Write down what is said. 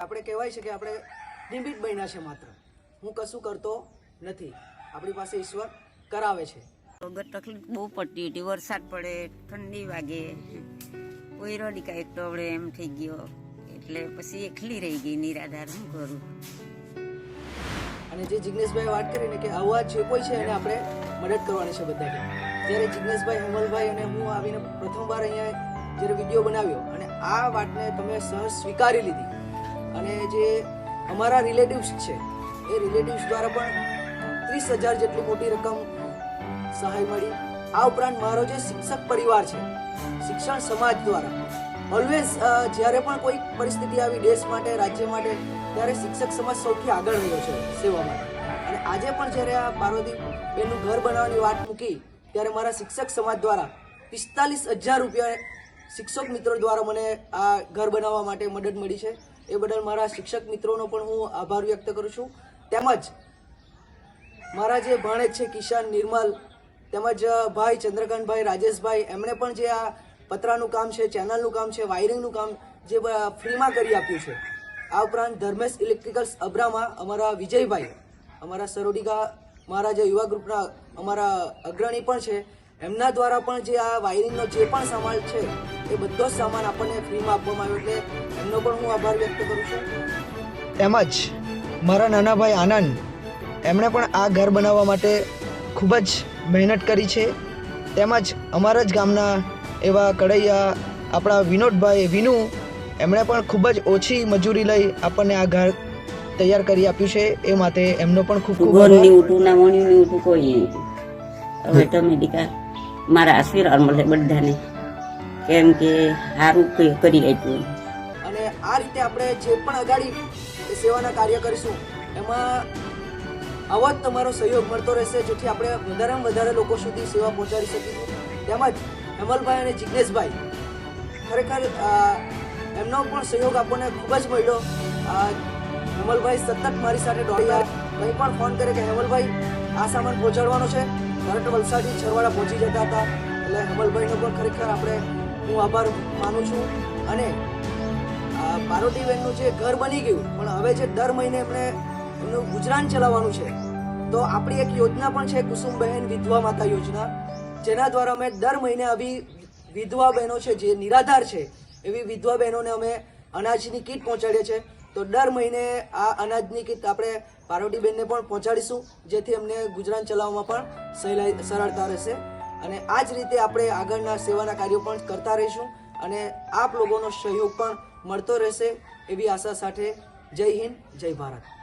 આપણે કહેવાય છે કે આપણે ડિમ્બિટ બન્યા છે માત્ર. હું કશું કરતો નથી. આપણી પાસે ઈશ્વર કરાવે છે. વગર તકલીફ બહુ પડતી હતી. વરસાદ પડે ઠંડી વાગે. કોઈ રડી કાંઈક તો આપણે એમ થઈ ગયો. એટલે પછી એકલી રહી ગઈ નિરાધાર શું કરું અને જે જિગ્નેશભાઈ વાત કરીને કે આવા જે કોઈ છે એને આપણે મદદ કરવાની છે બધાને. જ્યારે જિગ્નેશભાઈ હેમલભાઈ અને હું આવીને પ્રથમવાર અહીંયા જ્યારે વીડિયો બનાવ્યો અને આ વાતને તમે સહજ સ્વીકારી લીધી. અને જે અમારા રિલેટિવ્સ છે, એ રિલેટિવ્સ દ્વારા પણ ત્રીસ હજાર જેટલી મોટી રકમ સહાય મળી. આ ઉપરાંત મારો જે શિક્ષક પરિવાર છે, શિક્ષણ સમાજ દ્વારા ઓલવેઝ જ્યારે પણ કોઈ પરિસ્થિતિ આવી દેશ માટે, રાજ્ય માટે, ત્યારે શિક્ષક સમાજ સૌથી આગળ રહ્યો છે સેવા માટે. અને આજે પણ જ્યારે આ પાર્વતી બેનનું ઘર બનાવવાની વાત મૂકી, ત્યારે મારા શિક્ષક સમાજ દ્વારા પિસ્તાલીસ હજાર રૂપિયા શિક્ષક મિત્રો દ્વારા મને આ ઘર બનાવવા માટે મદદ મળી છે. એ બદલ મારા શિક્ષક મિત્રોનો પણ હું આભાર વ્યક્ત કરું છું. તેમજ મારા જે ભાણેજ છે કિશાન નિર્મલ, તેમજ ભાઈ ચંદ્રકાંતભાઈ રાજેશભાઈ, એમણે પણ જે આ પતરાનું કામ છે, ચેનલનું કામ છે, વાયરિંગનું કામ જે ફ્રીમાં કરી આપ્યું છે, આ ઉપરાંત ધર્મેશ ઇલેક્ટ્રિકલ્સ અબ્રામાં, અમારા વિજયભાઈ, અમારા સરોડિકા મારા જે યુવા ગ્રુપના અમારા અગ્રણી પણ છે. એમના દ્વારા પણ જે આ વાયરિંગનો જે પણ સામાન છે એ બધો જ સામાન આપણને ફ્રીમાં આપવામાં આવ્યો એટલે એમનો પણ હું આભાર વ્યક્ત કરું છું. તેમજ મારા નાના ભાઈ આનંદ એમણે પણ આ ઘર બનાવવા માટે ખૂબ જ મહેનત કરી છે. તેમજ અમારા જ ગામના એવા કડૈયા આપણા વિનોદભાઈ વિનુ એમણે પણ ખૂબ જ ઓછી મજૂરી લઈ આપણને આ ઘર તૈયાર કરી આપ્યું છે. એ માટે એમનો પણ ખૂબ ખૂબ ઉઠું ના ઉઠું કોઈ નહીં. હવે તમે દીકા મારા આશીર્વાદ મળે બધાને. કેમ કે સારું કરી આપ્યું. અને આ રીતે આપણે જે પણ અગાડી સેવાના કાર્ય કરીશું, એમાં આવો જ તમારો સહયોગ મળતો રહેશે, જેથી આપણે વધારેમાં વધારે લોકો સુધી સેવા પહોંચાડી શકીશું તેમજ હેમલભાઈ અને જિજ્ઞેશભાઈ ખરેખર એમનો પણ સહયોગ આપણને ખૂબ જ મળ્યો. હેમલભાઈ સતત મારી સાથે દોડ્યા કંઈ પણ ફોન કરે કે હેમલભાઈ, આ સામાન પહોંચાડવાનો છે. તરત વલસાડથી છરવાડા પહોંચી જતા હતા. એટલે હમલભાઈનો પણ ખરેખર આપણે હું આભાર માનું છું. અને પાર્વતીબેનનું જે ઘર બની ગયું, પણ હવે જે દર મહિને એમણે એમનું ગુજરાન ચલાવવાનું છે, તો આપણી એક યોજના પણ છે કુસુમબહેન વિધવા માતા યોજના, જેના દ્વારા અમે દર મહિને આવી વિધવા બહેનો છે, જે નિરાધાર છે, એવી વિધવા બહેનોને અમે અનાજની કીટ પહોંચાડીએ છીએ. તો દર મહિને આ અનાજની કીટ આપણે પાર્વતીબેનને પણ પહોંચાડીશું, જેથી એમને ગુજરાન ચલાવવામાં પણ સહેલાઈ, સરળતા રહેશે. અને આ જ રીતે આપણે આગળના સેવાના કાર્યો પણ કરતા રહીશું અને આપ લોકોનો સહયોગ પણ મળતો રહેશે એવી આશા સાથે જય હિન્દ, જય ભારત.